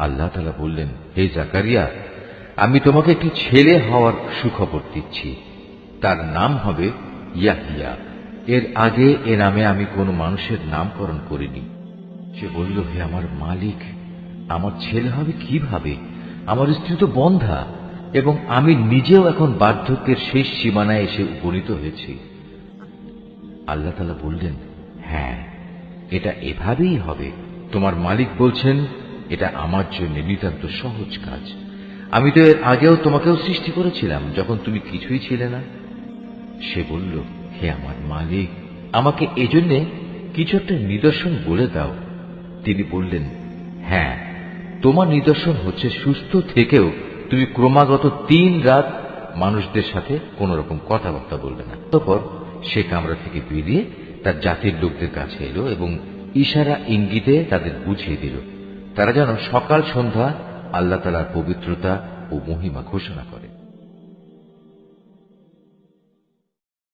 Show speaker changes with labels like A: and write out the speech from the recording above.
A: আল্লাহ তালা বললেন, হে জাকারিয়া, আমি তোমাকে একটি ছেলে হওয়ার সুখবর দিচ্ছি। তার নাম হবে ইয়াহিয়া। এর আগে এ নামে আমি কোনো মানুষের নামকরণ করিনি। সে বলল, হে আমার মালিক, আমার ছেলে হবে কীভাবে? আমার স্ত্রী তো বন্ধা, এবং আমি নিজেও এখন বার্ধক্যের শেষ সীমানায় এসে উপনীত হয়েছি। আল্লাহ তালা বললেন হ্যাঁ এটা এভাবেই হবে। তোমার মালিক বলছেন এটা আমার জন্য নিতান্ত সহজ কাজ। আমি তো এর আগেও তোমাকেও সৃষ্টি করেছিলাম, যখন তুমি কিছুই ছিলে না। সে বলল, হে আমার মালিক, আমাকে এজন্যে কিছু একটা নিদর্শন বলে দাও। তিনি বললেন হ্যাঁ তোমার নিদর্শন হচ্ছে সুস্থ থেকেও তুমি ক্রমাগত তিন রাত মানুষদের সাথে কোন রকম কথাবার্তা বলবে না। তারপর সে কামরা থেকে বেরিয়ে তার জাতির লোকদের কাছে এলো এবং ইশারা ইঙ্গিতে তাদের বুঝিয়ে দিল তারা যেন সকাল সন্ধ্যা আল্লাহ তালার পবিত্রতা ও মহিমা ঘোষণা করে।